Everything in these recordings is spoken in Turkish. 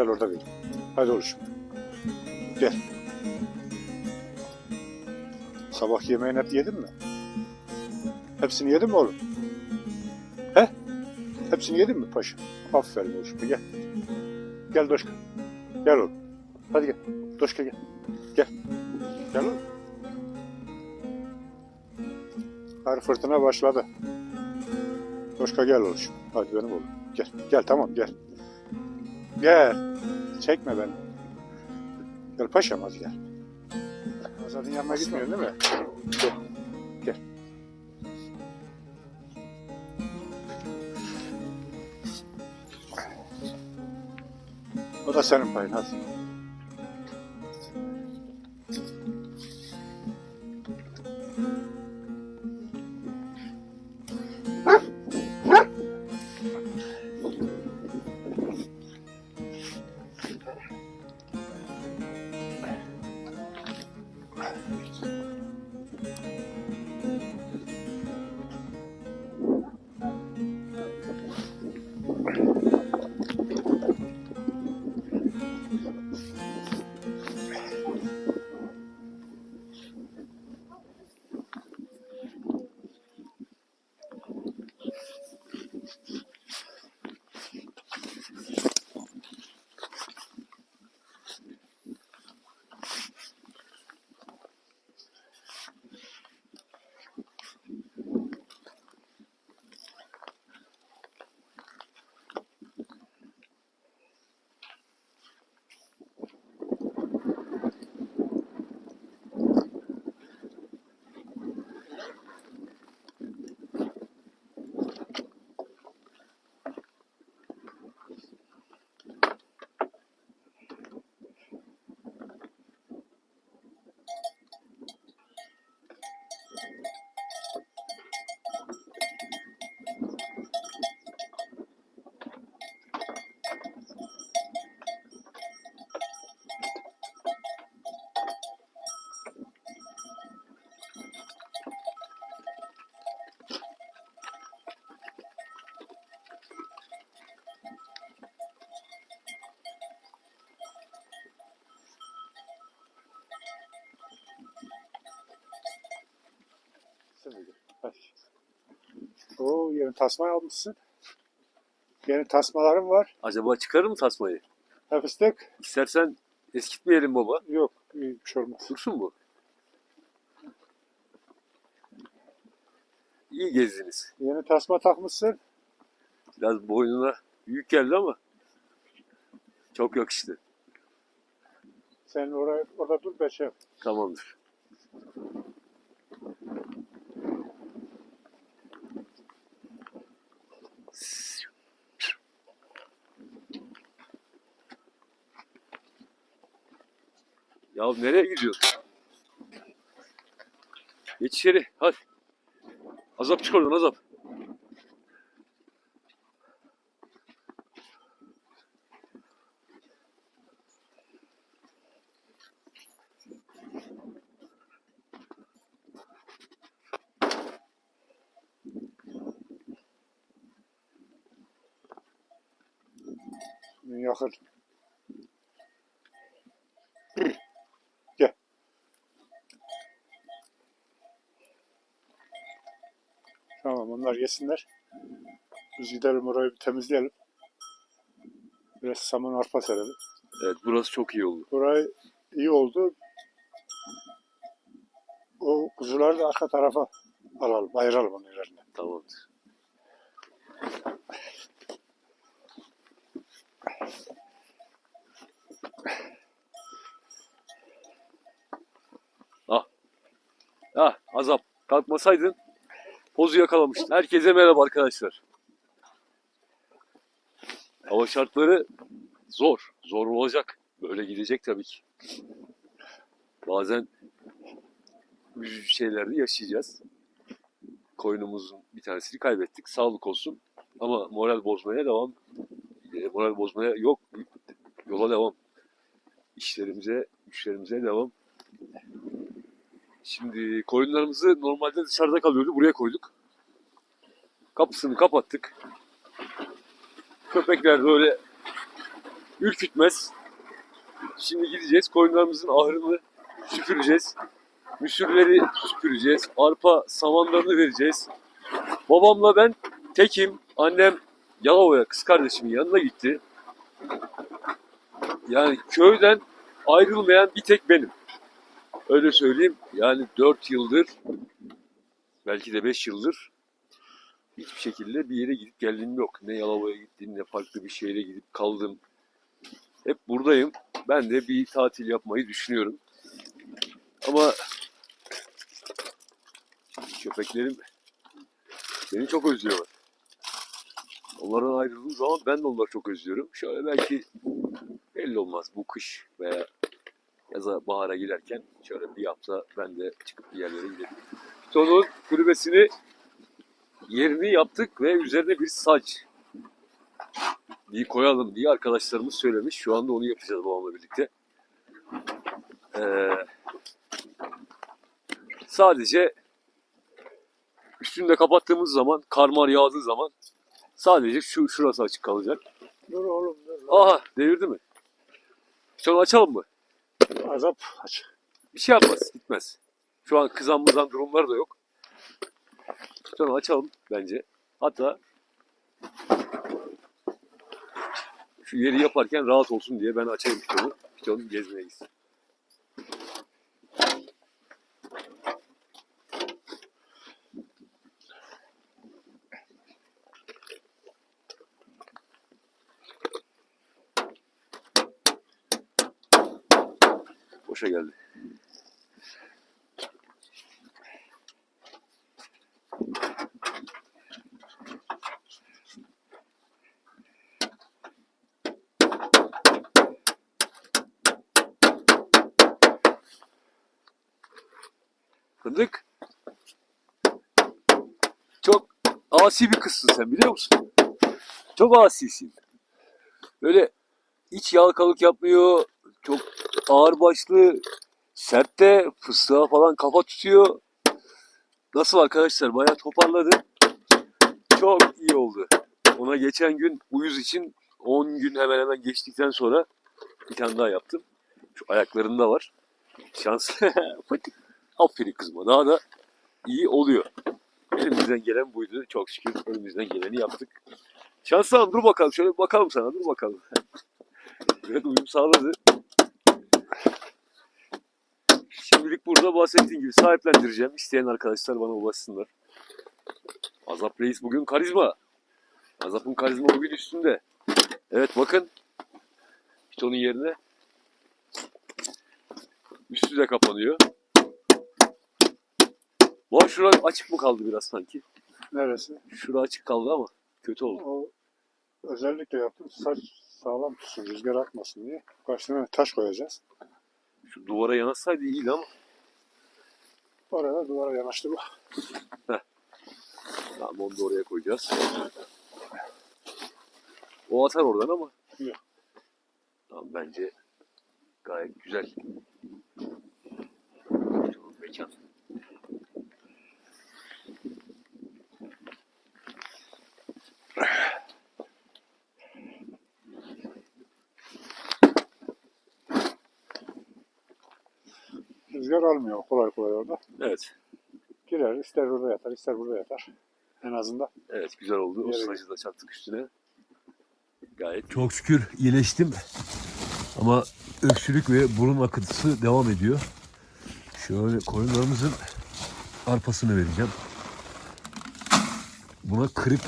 Gel orada bir. Hadi oluşum. Gel. Sabah yemeğini hep yedin mi? Hepsini yedin mi oğlum? He? Hepsini yedin mi paşa? Aferin oluşum. Gel. Gel Doşka. Gel oğlum. Hadi gel. Doşka gel. Gel. Gel oğlum. Kar fırtına başladı. Doşka gel oluşum. Hadi benim oğlum. Gel. Gel tamam gel. Gel. Çekme beni. Gel paşam hadi gel. Azad'ın yanına gitmiyorsun değil mi? Gel. Gel. O da senin payın hadi. Oo yeni tasma almışsın. Yeni tasmalarım var. Acaba çıkarır mı tasmayı? Ha fıstık? İstersen eskitmeyelim baba. Yok. bir şey olmaz. Dursun bu. İyi gezdiniz. Yeni tasma takmışsın. Biraz boynuna büyük geldi ama çok yakıştı. Sen oraya, orada dur ben şey yap. Tamamdır. Ya nereye gidiyorsun? Geç içeri hadi. Azap çık oradan azap. Yakın. Gel. Tamam onlar yesinler. Biz gidelim orayı bir temizleyelim. Biraz saman arpa serelim. Evet burası çok iyi oldu. Burayı iyi oldu. O kuzuları da arka tarafa alalım, ayıralım onun yerine. Tamamdır. Ah. Ah azap. Kalkmasaydın pozu yakalamıştın. Herkese merhaba arkadaşlar. Hava şartları zor. Zor olacak. Böyle gidecek tabii ki. Bazen üzücü şeyler de yaşayacağız koyunumuzun bir tanesini kaybettik. Sağlık olsun. Ama moral bozmaya devam. E, moral bozmaya yok. Yola devam. İşlerimize, güçlerimize devam. Şimdi koyunlarımızı normalde dışarıda kalıyordu. Buraya koyduk. Kapısını kapattık. Köpekler böyle ürkütmez. Şimdi gideceğiz koyunlarımızın ahırını süpüreceğiz. Müsürleri süpüreceğiz. Arpa samanlarını vereceğiz. Babamla ben tekim. Annem Yalova'ya kız kardeşimin yanına gitti. Yani köyden ayrılmayan bir tek benim. Öyle söyleyeyim. Yani 4 yıldır belki de 5 yıldır hiçbir şekilde bir yere gidip geldiğim yok. Ne Yalova'ya gittim ne farklı bir şehre gidip kaldım. Hep buradayım. Ben de bir tatil yapmayı düşünüyorum. Ama köpeklerim beni çok özlüyorlar. Onlardan ayrıldığım zaman ben de onları çok özlüyorum. Şöyle belki belli olmaz bu kış veya yaza bahara girerken şöyle bir hafta ben de çıkıp bir yerlere gidelim. Pitonun kulübesini yerini yaptık ve üzerine bir saç bir koyalım diye arkadaşlarımız söylemiş. Şu anda onu yapacağız babamla birlikte. Ee, sadece üstünde kapattığımız zaman karmar yağdığı zaman sadece şu şurası açık kalacak. Dur oğlum dur. Aha devirdi mi? Şunu açalım mı? Azap aç. Bir şey yapmaz, gitmez. Şu an kızan mızan durumları da yok. Şunu açalım bence. Hatta şu yeri yaparken rahat olsun diye ben açayım pitonu. Piton gezmeye gitsin. Geldi. Fındık. Çok asi bir kızsın sen biliyor musun? Çok asisin. Böyle hiç yalakalık yapmıyor. Çok ağır başlı, sert de fıstığa falan kafa tutuyor. Nasıl arkadaşlar? Bayağı toparladı. Çok iyi oldu. Ona geçen gün uyuz için 10 gün hemen hemen geçtikten sonra bir tane daha yaptım. Şu ayaklarında var. Şans. Aferin kızıma. Daha da iyi oluyor. Elimizden gelen buydu. Çok şükür elimizden geleni yaptık. Şanslan dur bakalım. Şöyle bakalım sana. Dur bakalım. Evet uyum sağladı. Şimdilik burada bahsettiğim gibi sahiplendireceğim. İsteyen arkadaşlar bana ulaşsınlar. Azap Reis bugün karizma. Azap'ın karizma bugün üstünde. Evet bakın. Pitonun yerine üstü de kapanıyor. Bu şura açık mı kaldı biraz sanki? Neresi? Şura açık kaldı ama kötü oldu. O özellikle yaptım. Saç sağlam tutsun, rüzgar atmasın diye. Tane taş koyacağız. Şu duvara yanaşsaydı iyiydi ama Orada duvara yanaştırma. tamam onu da oraya koyacağız. O atar oradan ama. Yok. Tamam bence gayet güzel. Mekan. Rüzgar almıyor kolay kolay orada. Evet. Girer, ister orada yatar, ister burada yatar. En azından. Evet güzel oldu. O sacı da çaktık üstüne. Gayet Çok şükür iyileştim. Ama öksürük ve burun akıntısı devam ediyor. Şöyle koyunlarımızın arpasını vereceğim. Buna kırık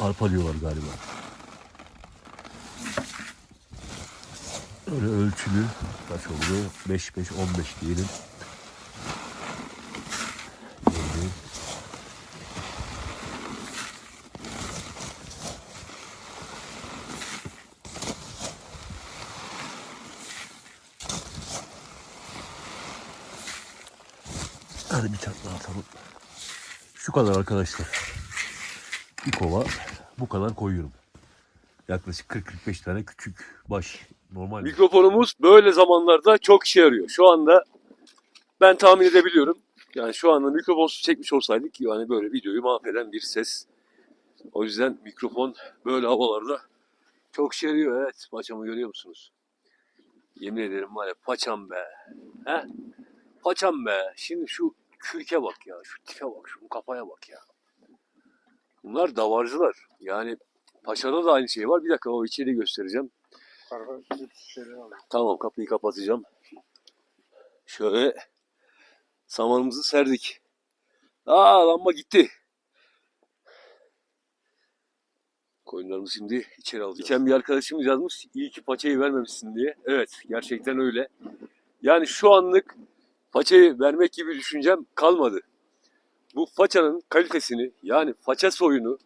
arpa diyorlar galiba. Öyle ölçülü kaç oldu? 5 5 15 diyelim. Böyle. Hadi bir tane daha atalım. Şu kadar arkadaşlar. Bir kova bu kadar koyuyorum. Yaklaşık 40-45 tane küçük baş. Normal. Mikrofonumuz böyle zamanlarda çok işe yarıyor. Şu anda ben tahmin edebiliyorum. Yani şu anda mikrofonsuz çekmiş olsaydık yani böyle videoyu mahveden bir ses. O yüzden mikrofon böyle havalarda Çok şey yarıyor evet. Paçamı görüyor musunuz? Yemin ederim var ya paçam be. He? Paçam be. Şimdi şu kürke bak ya. Şu tipe bak. Şu kafaya bak ya. Bunlar davarcılar. Yani paçada da aynı şey var. Bir dakika o içeri göstereceğim. Karga şeyleri alıyor. Tamam kapıyı kapatacağım. Şöyle samanımızı serdik. Aa lamba gitti. Koyunlarımızı şimdi içeri alacağız. Geçen bir arkadaşımız yazmış iyi ki paçayı vermemişsin diye. Evet gerçekten öyle. Yani şu anlık paçayı vermek gibi düşüncem kalmadı. Bu façanın kalitesini yani faça soyunu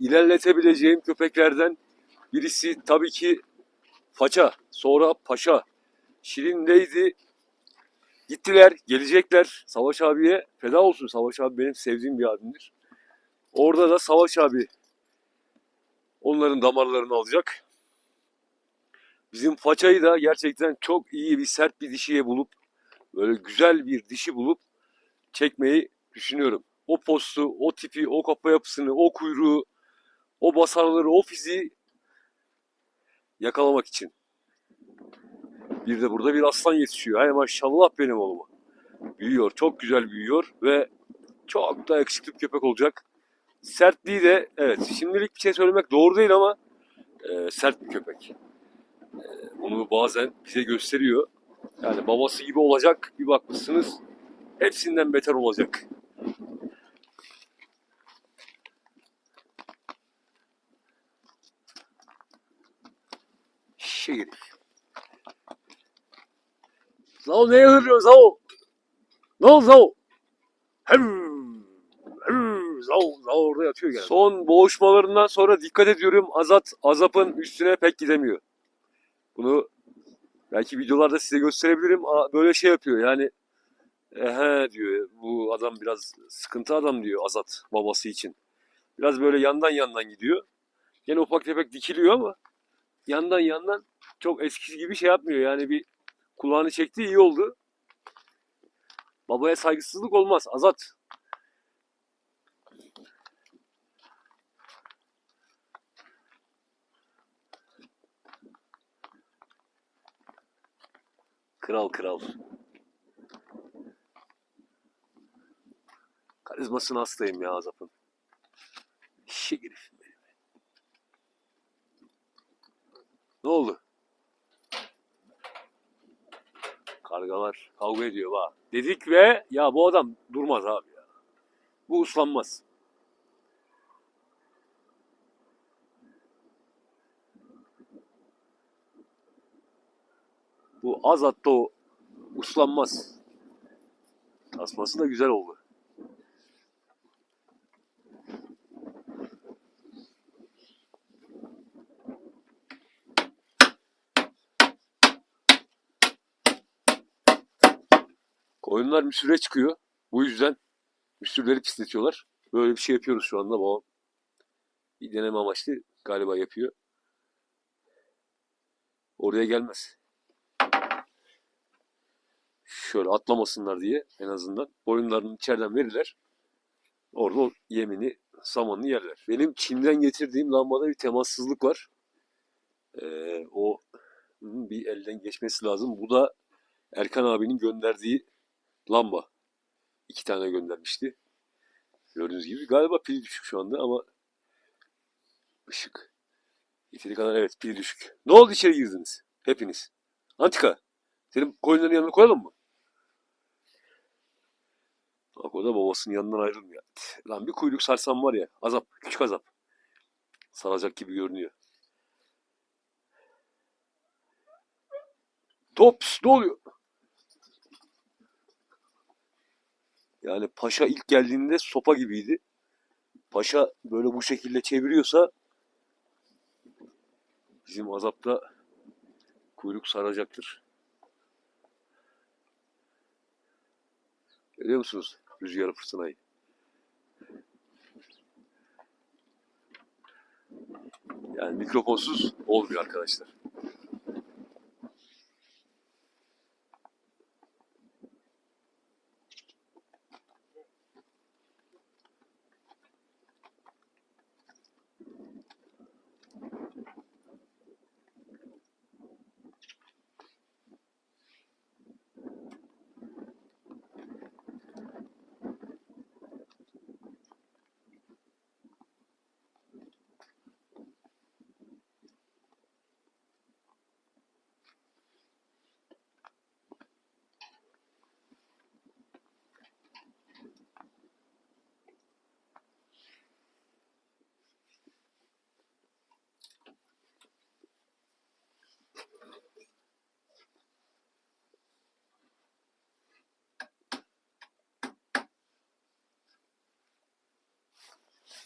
ilerletebileceğim köpeklerden birisi tabii ki Faça, sonra Paşa, Şirin'deydi. Gittiler, gelecekler Savaş abiye. Feda olsun Savaş abi benim sevdiğim bir abimdir. Orada da Savaş abi onların damarlarını alacak. Bizim Faça'yı da gerçekten çok iyi bir sert bir dişiye bulup böyle güzel bir dişi bulup çekmeyi düşünüyorum. O postu, o tipi, o kafa yapısını, o kuyruğu, o basarları, o fiziği yakalamak için. Bir de burada bir aslan yetişiyor. Hay maşallah benim oğluma. Büyüyor. Çok güzel büyüyor ve çok da yakışıklı bir köpek olacak. Sertliği de evet şimdilik bir şey söylemek doğru değil ama e, sert bir köpek. E, bunu bazen bize gösteriyor. Yani babası gibi olacak bir bakmışsınız hepsinden beter olacak. Şey Zao neye hırlıyorsun Zao? Ne oldu Zao? Hırr, hırr, Zao, Zao orada yatıyor gene. Son boğuşmalarından sonra dikkat ediyorum Azat, Azap'ın üstüne pek gidemiyor. Bunu belki videolarda size gösterebilirim. Böyle şey yapıyor yani Ehe diyor bu adam biraz sıkıntı adam diyor Azat babası için. Biraz böyle yandan yandan gidiyor. Yine ufak tefek dikiliyor ama yandan yandan çok eskisi gibi şey yapmıyor. Yani bir kulağını çekti iyi oldu. Babaya saygısızlık olmaz Azat. Kral kral. Karizmasına hastayım ya Azap'ın. Şi herif. Ne oldu? Kargalar kavga ediyor bak. Dedik ve ya bu adam durmaz abi ya. Bu uslanmaz. Bu Azat'ta o uslanmaz. Tasması da güzel oldu. Koyunlar müsüre çıkıyor. Bu yüzden müsürleri pisletiyorlar. Böyle bir şey yapıyoruz şu anda. Babam bir deneme amaçlı galiba yapıyor. Oraya gelmez. Şöyle atlamasınlar diye en azından boyunlarını içeriden verirler. Orada yemini, samanını yerler. Benim Çin'den getirdiğim lambada bir temassızlık var. Ee, o bir elden geçmesi lazım. Bu da Erkan abinin gönderdiği lamba. İki tane göndermişti. Gördüğünüz gibi galiba pil düşük şu anda ama ışık. Yeteri kadar evet pil düşük. Ne oldu içeri girdiniz? Hepiniz. Antika. Senin koyunların yanına koyalım mı? Bak o da babasının yanından ayrılmıyor. Lan bir kuyruk sarsam var ya. Azap. Küçük azap. Saracak gibi görünüyor. Tops ne oluyor? Yani paşa ilk geldiğinde sopa gibiydi. Paşa böyle bu şekilde çeviriyorsa bizim azapta kuyruk saracaktır. Görüyor musunuz rüzgarı fırtınayı? Yani mikrofonsuz olmuyor arkadaşlar.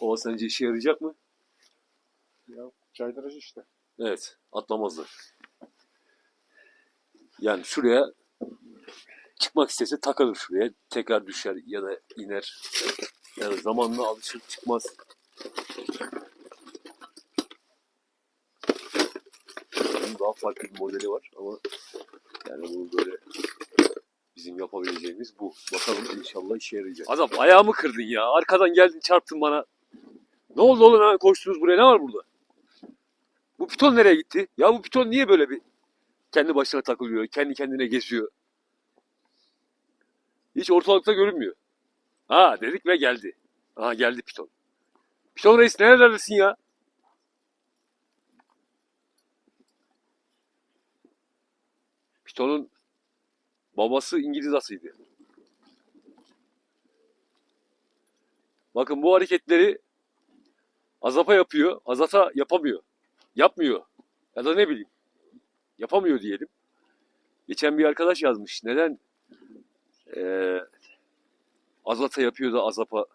O sence işe yarayacak mı? Ya caydırıcı işte. Evet, atlamazlar. Yani şuraya çıkmak istese takılır şuraya. Tekrar düşer ya da iner. Yani zamanla alışır çıkmaz. Bunun daha farklı bir modeli var ama yani bunu böyle bizim yapabileceğimiz bu. Bakalım inşallah işe yarayacak. Azap ayağımı kırdın ya. Arkadan geldin çarptın bana. Ne oldu oğlum hemen koştunuz buraya ne var burada? Bu piton nereye gitti? Ya bu piton niye böyle bir kendi başına takılıyor, kendi kendine geziyor? Hiç ortalıkta görünmüyor. Ha dedik ve geldi. Aha geldi piton. Piton reis nerelerdesin ya? Piton'un babası İngiliz asıydı. Bakın bu hareketleri Azap'a yapıyor, Azat'a yapamıyor. Yapmıyor. Ya da ne bileyim. Yapamıyor diyelim. Geçen bir arkadaş yazmış. Neden eee Azat'a yapıyor da Azap'a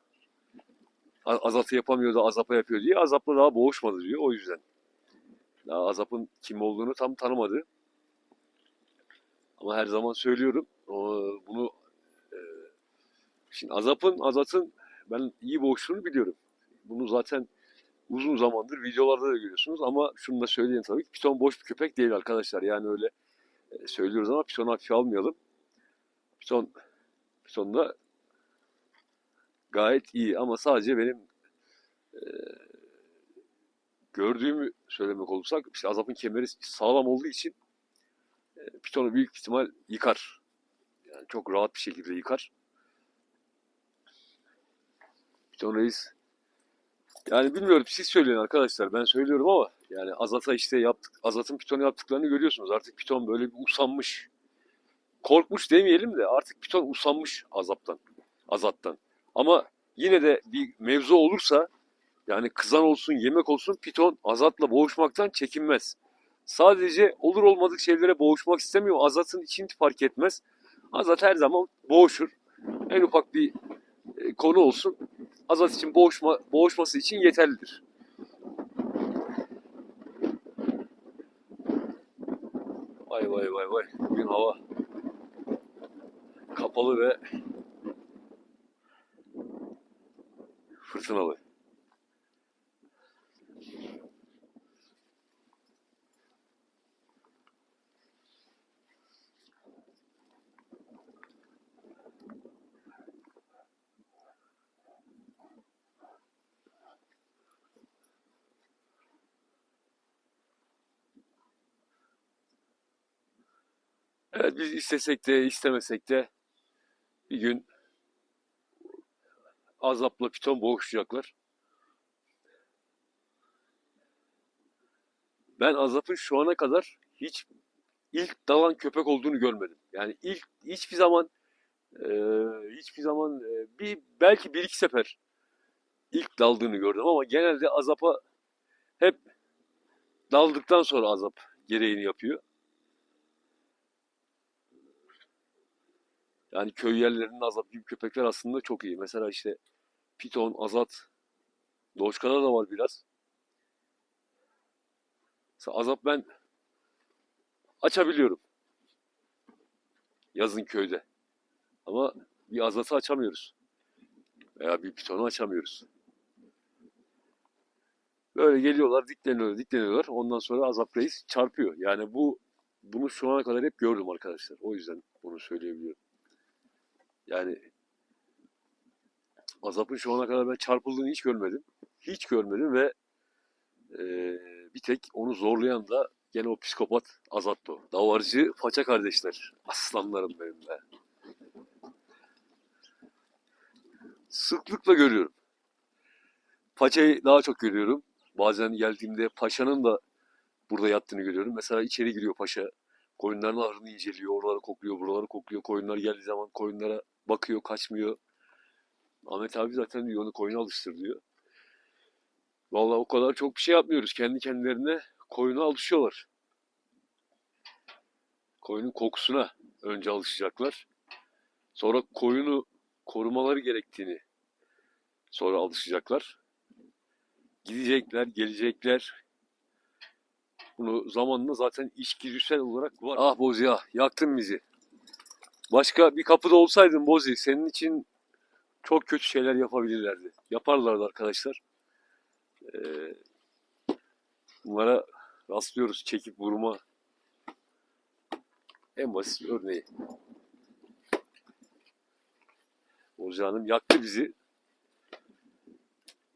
Azat'ı yapamıyor da Azap'a yapıyor diye. Azap'la daha boğuşmadı diyor. O yüzden. Daha Azap'ın kim olduğunu tam tanımadı. Ama her zaman söylüyorum. Bunu şimdi Azap'ın Azat'ın ben iyi boğuştuğunu biliyorum. Bunu zaten uzun zamandır videolarda da görüyorsunuz ama şunu da söyleyeyim tabii ki Piton boş bir köpek değil arkadaşlar. Yani öyle e, söylüyoruz ama Piton'u hafife almayalım. Piton Piton da gayet iyi ama sadece benim e, gördüğümü söylemek olursak işte Azap'ın kemeri sağlam olduğu için e, Piton'u büyük ihtimal yıkar. Yani çok rahat bir şekilde yıkar. Piton Reis yani bilmiyorum siz söyleyin arkadaşlar ben söylüyorum ama yani Azat'a işte yaptık Azat'ın Piton'a yaptıklarını görüyorsunuz. Artık Piton böyle bir usanmış. Korkmuş demeyelim de artık Piton usanmış Azap'tan. Azat'tan. Ama yine de bir mevzu olursa yani kızan olsun yemek olsun Piton Azat'la boğuşmaktan çekinmez. Sadece olur olmadık şeylere boğuşmak istemiyor. Azat'ın için fark etmez. Azat her zaman boğuşur. En ufak bir e, konu olsun. Azat için boğuşma, boğuşması için yeterlidir. Vay vay vay vay. Bugün hava kapalı ve fırtınalı. Evet biz istesek de istemesek de bir gün Azap'la Piton boğuşacaklar. Ben Azap'ın şu ana kadar hiç ilk dalan köpek olduğunu görmedim. Yani ilk hiçbir zaman e, hiçbir zaman e, bir belki bir iki sefer ilk daldığını gördüm ama genelde Azap'a hep daldıktan sonra Azap gereğini yapıyor. Yani köy yerlerinin azap gibi köpekler aslında çok iyi. Mesela işte Piton, Azat, Doçka'da da var biraz. Mesela Azap ben açabiliyorum. Yazın köyde. Ama bir Azat'ı açamıyoruz. Veya bir Piton'u açamıyoruz. Böyle geliyorlar, dikleniyorlar, dikleniyorlar. Ondan sonra Azap Reis çarpıyor. Yani bu bunu şu ana kadar hep gördüm arkadaşlar. O yüzden bunu söyleyebiliyorum. Yani Azap'ın şu ana kadar ben çarpıldığını hiç görmedim. Hiç görmedim ve eee, bir tek onu zorlayan da gene o psikopat Azat'tı. Davarcı faça kardeşler. Aslanlarım benim be. Sıklıkla görüyorum. Paçayı daha çok görüyorum. Bazen geldiğimde paşanın da burada yattığını görüyorum. Mesela içeri giriyor paşa. Koyunların ahırını inceliyor. Oraları kokluyor, buraları kokluyor. Koyunlar geldiği zaman koyunlara bakıyor, kaçmıyor. Ahmet abi zaten diyor onu koyuna alıştır diyor. Vallahi o kadar çok bir şey yapmıyoruz. Kendi kendilerine koyuna alışıyorlar. Koyunun kokusuna önce alışacaklar. Sonra koyunu korumaları gerektiğini sonra alışacaklar. Gidecekler, gelecekler. Bunu zamanla zaten içgüdüsel olarak var. Ah Bozi ah, yaktın bizi. Başka bir kapıda olsaydın Bozi, senin için çok kötü şeyler yapabilirlerdi. Yaparlardı arkadaşlar. Ee, bunlara rastlıyoruz. Çekip vurma. En basit örneği. Bozi Hanım yaktı bizi.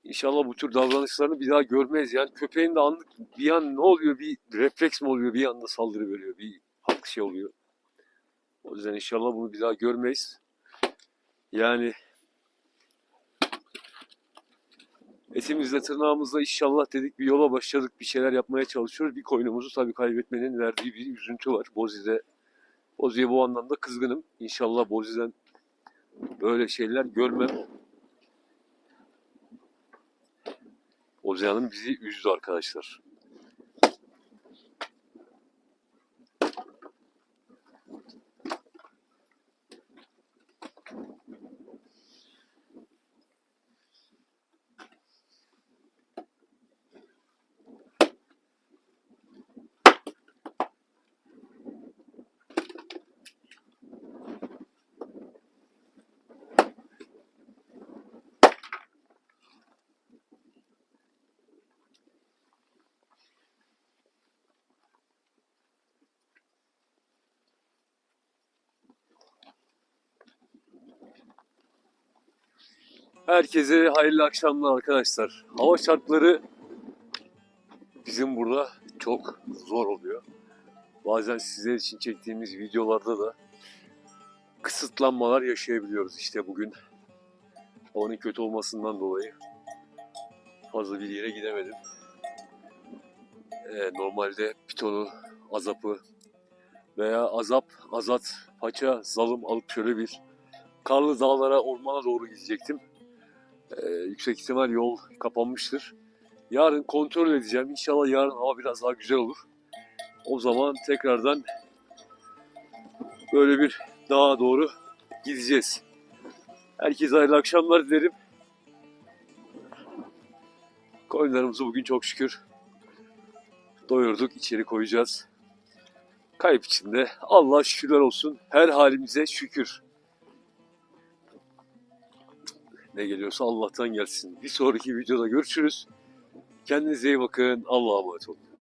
İnşallah bu tür davranışlarını bir daha görmeyiz. Yani köpeğin de anlık bir an ne oluyor? Bir refleks mi oluyor? Bir anda saldırı veriyor. Bir haklı şey oluyor. O yüzden inşallah bunu bir daha görmeyiz. Yani etimizle tırnağımızla inşallah dedik bir yola başladık. Bir şeyler yapmaya çalışıyoruz. Bir koyunumuzu tabii kaybetmenin verdiği bir üzüntü var. Bozi'de Bozi'ye bu anlamda kızgınım. İnşallah Bozi'den böyle şeyler görmem. Bozi Hanım bizi üzdü arkadaşlar. Herkese hayırlı akşamlar arkadaşlar. Hava şartları bizim burada çok zor oluyor. Bazen sizler için çektiğimiz videolarda da kısıtlanmalar yaşayabiliyoruz. İşte bugün havanın kötü olmasından dolayı fazla bir yere gidemedim. Ee, normalde pitonu, azapı veya azap, azat, paça, zalım alıp şöyle bir karlı dağlara, ormana doğru gidecektim. Ee, yüksek ihtimal yol kapanmıştır. Yarın kontrol edeceğim. İnşallah yarın hava biraz daha güzel olur. O zaman tekrardan böyle bir dağa doğru gideceğiz. Herkese hayırlı akşamlar dilerim. Koyunlarımızı bugün çok şükür doyurduk. içeri koyacağız. Kayıp içinde Allah şükürler olsun. Her halimize şükür. Ne geliyorsa Allah'tan gelsin. Bir sonraki videoda görüşürüz. Kendinize iyi bakın. Allah'a emanet olun.